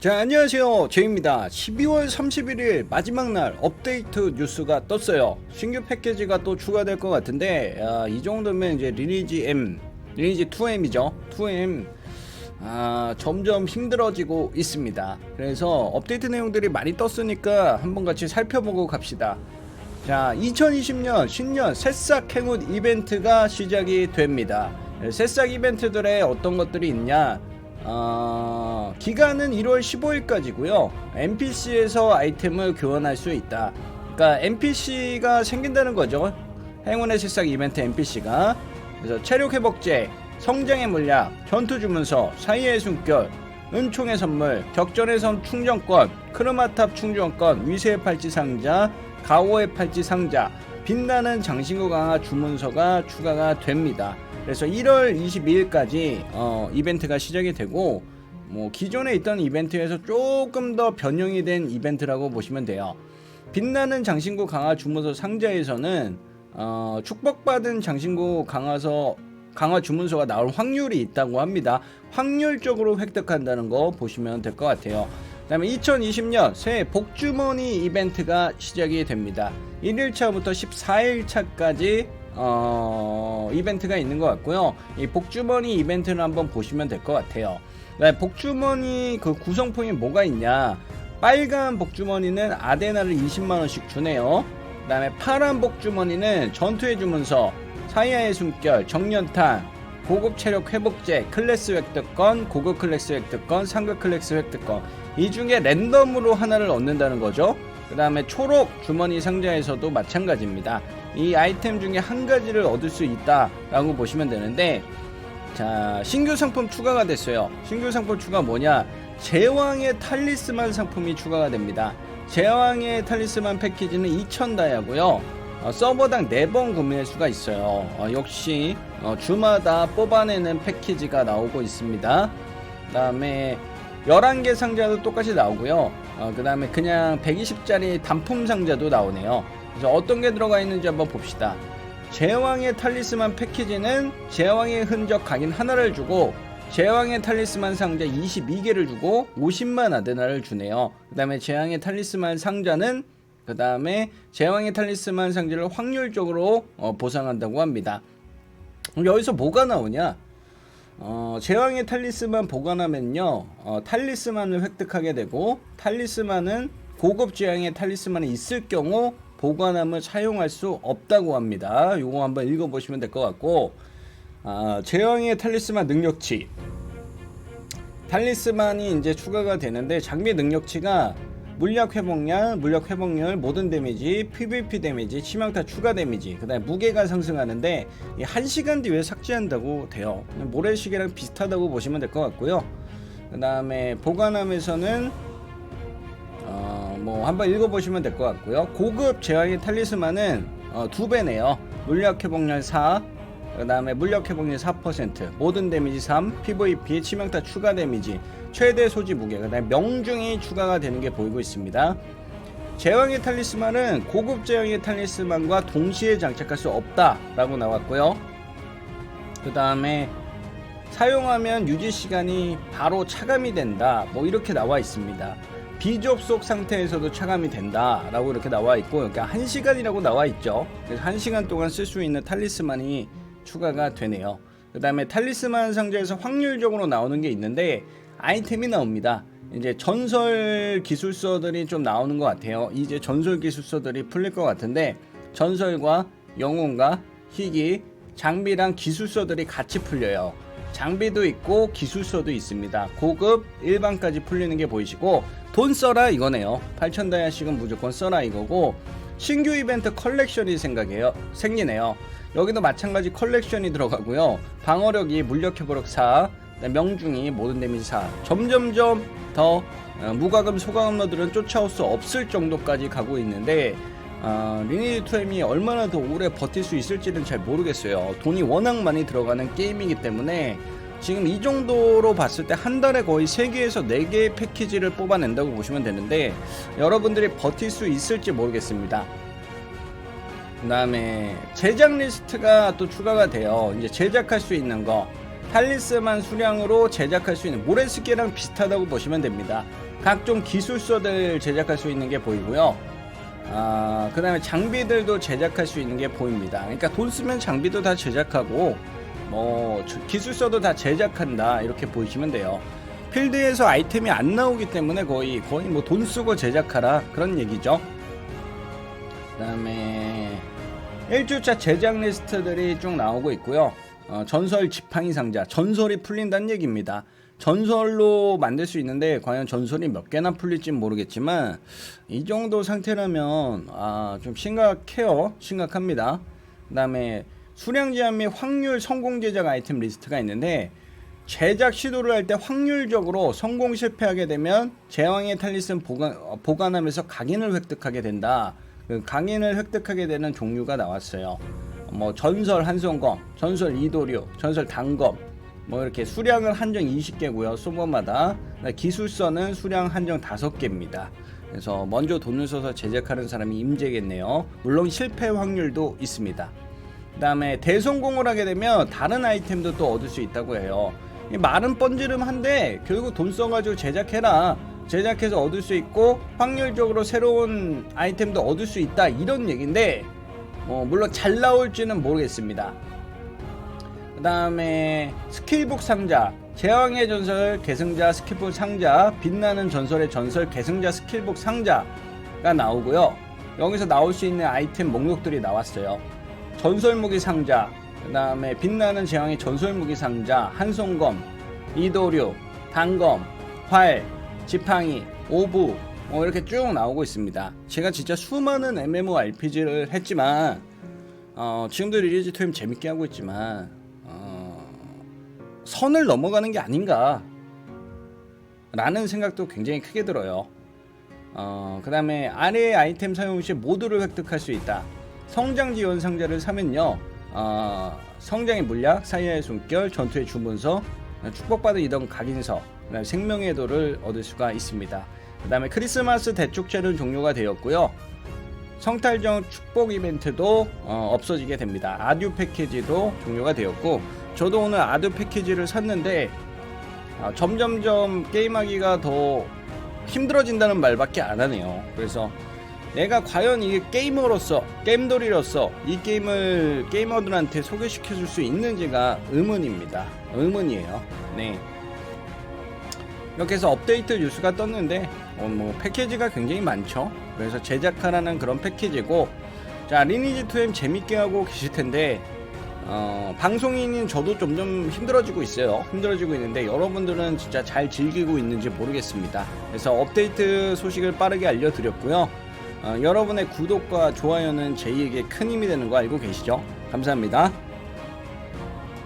자 안녕하세요. 제입니다. 12월 31일 마지막 날 업데이트 뉴스가 떴어요. 신규 패키지가 또 추가될 것 같은데 아, 이 정도면 이제 리니지 M 리니지 2M이죠. 2M 아, 점점 힘들어지고 있습니다. 그래서 업데이트 내용들이 많이 떴으니까 한번 같이 살펴보고 갑시다. 자 2020년 신년 새싹 행운 이벤트가 시작이 됩니다. 새싹 이벤트들의 어떤 것들이 있냐 어, 기간은 1월 15일까지고요. NPC에서 아이템을 교환할 수 있다. 그러니까 NPC가 생긴다는 거죠. 행운의 새싹 이벤트 NPC가. 그래서 체력 회복제, 성장의 물약, 전투 주문서, 사이의 숨결, 은총의 선물, 격전의 섬 충전권, 크르마탑 충전권, 위세의 팔찌 상자, 가오의 팔찌 상자, 빛나는 장신구 강화 주문서가 추가가 됩니다. 그래서 1월 22일까지 어, 이벤트가 시작이 되고 뭐 기존에 있던 이벤트에서 조금 더 변형이 된 이벤트라고 보시면 돼요. 빛나는 장신구 강화 주문서 상자에서는 어, 축복받은 장신구 강화서 강화 주문서가 나올 확률이 있다고 합니다. 확률적으로 획득한다는 거 보시면 될 것 같아요. 그다음에 2020년 새해 복주머니 이벤트가 시작이 됩니다. 1일차부터 14일차까지 어, 이벤트가 있는 것 같고요. 이 복주머니 이벤트를 한번 보시면 될 것 같아요. 네, 복주머니 그 구성품이 뭐가 있냐? 빨간 복주머니는 아데나를 20만 원씩 주네요. 그 다음에 파란 복주머니는 전투의 주문서, 사이아의 숨결, 정년탄, 고급 체력 회복제, 클래스 획득권, 고급 클래스 획득권, 상급 클래스 획득권. 이 중에 랜덤으로 하나를 얻는다는 거죠. 그 다음에 초록 주머니 상자에서도 마찬가지입니다. 이 아이템 중에 한 가지를 얻을 수 있다라고 보시면 되는데, 자, 신규 상품 추가가 됐어요. 신규 상품 추가 뭐냐? 제왕의 탈리스만 상품이 추가가 됩니다. 제왕의 탈리스만 패키지는 2,000다이아고요. 어, 서버당 4번 구매할 수가 있어요. 어, 역시 어, 주마다 뽑아내는 패키지가 나오고 있습니다. 그 다음에 11개 상자도 똑같이 나오고요. 어, 그 다음에 그냥 120짜리 단품 상자도 나오네요. 그래서 어떤 게 들어가 있는지 한번 봅시다. 제왕의 탈리스만 패키지는 제왕의 흔적 각인 하나를 주고 제왕의 탈리스만 상자 22개를 주고 50만 아데나를 주네요. 그 다음에 제왕의 탈리스만 상자는 그 다음에 제왕의 탈리스만 상자를 확률적으로 어, 보상한다고 합니다. 여기서 뭐가 나오냐? 어, 제왕의 탈리스만 보관하면요, 어, 탈리스만을 획득하게 되고, 탈리스만은 고급 제왕의 탈리스만이 있을 경우 보관함을 사용할 수 없다고 합니다. 요거 한번 읽어보시면 될 것 같고, 아, 제왕의 탈리스만 능력치. 탈리스만이 이제 추가가 되는데 장비 능력치가 물약 회복량, 물약 회복률, 모든 데미지, PVP 데미지, 치명타 추가 데미지, 그 다음에 무게가 상승하는데 이 1시간 뒤에 삭제한다고 돼요. 모래시계랑 비슷하다고 보시면 될 것 같고요. 그 다음에 보관함에서는 어, 뭐 한번 읽어보시면 될 것 같고요. 고급 제왕의 탈리스만은 어, 두 배네요. 물약 회복률 4, 그 다음에 물력 회복률 4%, 모든 데미지 3, PVP 치명타 추가 데미지, 최대 소지 무게, 그 다음에 명중이 추가가 되는 게 보이고 있습니다. 제왕의 탈리스만은 고급 제왕의 탈리스만과 동시에 장착할 수 없다라고 나왔고요. 그 다음에 사용하면 유지 시간이 바로 차감이 된다. 뭐 이렇게 나와 있습니다. 비접속 상태에서도 차감이 된다라고 이렇게 나와 있고, 그러니까 1시간이라고 나와 있죠. 그래서 1시간 동안 쓸 수 있는 탈리스만이 추가가 되네요. 그 다음에 탈리스만 상자에서 확률적으로 나오는 게 있는데 아이템이 나옵니다. 이제 전설 기술서들이 좀 나오는 것 같아요. 이제 전설 기술서들이 풀릴 것 같은데 전설과 영웅과 희귀, 장비랑 기술서들이 같이 풀려요. 장비도 있고 기술서도 있습니다. 고급, 일반까지 풀리는 게 보이시고 돈 써라 이거네요. 8천 다이아씩은 무조건 써라 이거고 신규 이벤트 컬렉션이 생각해요. 생기네요. 여기도 마찬가지 컬렉션이 들어가고요. 방어력이 물력 회복력 4, 명중이 모든 데미지 4. 점점점 더 어, 무과금 소과금러들은 쫓아올 수 없을 정도까지 가고 있는데 어, 리니지 2M이 얼마나 더 오래 버틸 수 있을지는 잘 모르겠어요. 돈이 워낙 많이 들어가는 게임이기 때문에 지금 이 정도로 봤을 때 한 달에 거의 3개에서 4개의 패키지를 뽑아낸다고 보시면 되는데 여러분들이 버틸 수 있을지 모르겠습니다. 그 다음에 제작 리스트가 또 추가가 돼요. 이제 제작할 수 있는 거 탈리스만 수량으로 제작할 수 있는 모래스케랑 비슷하다고 보시면 됩니다. 각종 기술서들 제작할 수 있는 게 보이고요. 아, 그 다음에 장비들도 제작할 수 있는 게 보입니다. 그러니까 돈 쓰면 장비도 다 제작하고, 뭐, 저- 기술서도 다 제작한다. 이렇게 보시면 돼요. 필드에서 아이템이 안 나오기 때문에 거의, 거의 뭐 돈 쓰고 제작하라. 그런 얘기죠. 그 다음에 1주차 제작 리스트들이 쭉 나오고 있고요. 어, 전설 지팡이 상자, 전설이 풀린다는 얘기입니다. 전설로 만들 수 있는데 과연 전설이 몇 개나 풀릴지 모르겠지만 이 정도 상태라면 아, 좀 심각해요. 심각합니다. 그다음에 수량 제한 및 확률 성공 제작 아이템 리스트가 있는데 제작 시도를 할 때 확률적으로 성공 실패하게 되면 제왕의 탈리슨 보관, 어, 보관하면서 각인을 획득하게 된다. 그 각인을 획득하게 되는 종류가 나왔어요. 뭐 전설 한송검, 전설 이도류, 전설 단검, 뭐 이렇게 수량은 한정 20개고요. 소모마다 기술서는 수량 한정 5개입니다. 그래서 먼저 돈을 써서 제작하는 사람이 임재겠네요. 물론 실패 확률도 있습니다. 그 다음에 대성공을 하게 되면 다른 아이템도 또 얻을 수 있다고 해요. 이 말은 뻔지름한데 결국 돈 써가지고 제작해라. 제작해서 얻을 수 있고 확률적으로 새로운 아이템도 얻을 수 있다 이런 얘긴데 어, 물론 잘 나올지는 모르겠습니다. 그 다음에 스킬북 상자. 제왕의 전설 계승자 스킬북 상자 빛나는 전설의 전설 계승자 스킬북 상자가 나오고요. 여기서 나올 수 있는 아이템 목록들이 나왔어요. 전설 무기 상자 그 다음에 빛나는 제왕의 전설 무기 상자 한송검 이도류 단검 활 지팡이 오부 뭐 이렇게 쭉 나오고 있습니다. 제가 진짜 수많은 MMORPG를 했지만 어, 지금도 리리즈 투임 재밌게 하고 있지만 어, 선을 넘어가는 게 아닌가 라는 생각도 굉장히 크게 들어요. 어, 그 다음에 아래의 아이템 사용 시 모두를 획득할 수 있다. 성장 지원 상자를 사면요. 어, 성장의 물약, 사이아의 숨결, 전투의 주문서 축복받은 이동 각인서 생명의 도를 얻을 수가 있습니다 그 다음에 크리스마스 대축제는 종료가 되었고요 성탈정 축복 이벤트도 어, 없어지게 됩니다. 아듀 패키지도 종료가 되었고 저도 오늘 아듀 패키지를 샀는데 아, 점점점 게임하기가 더 힘들어진다는 말밖에 안 하네요. 그래서 내가 과연 이게 게이머로서 게임돌이로서 이 게임을 게이머들한테 소개시켜 줄 수 있는지가 의문입니다. 의문이에요. 네. 이렇게 해서 업데이트 뉴스가 떴는데 어, 뭐 패키지가 굉장히 많죠. 그래서 제작하라는 그런 패키지고 자 리니지 2M 재밌게 하고 계실 텐데 어, 방송인인 저도 점점 힘들어지고 있어요. 힘들어지고 있는데 여러분들은 진짜 잘 즐기고 있는지 모르겠습니다. 그래서 업데이트 소식을 빠르게 알려드렸고요. 어, 여러분의 구독과 좋아요는 저희에게 큰 힘이 되는 거 알고 계시죠? 감사합니다.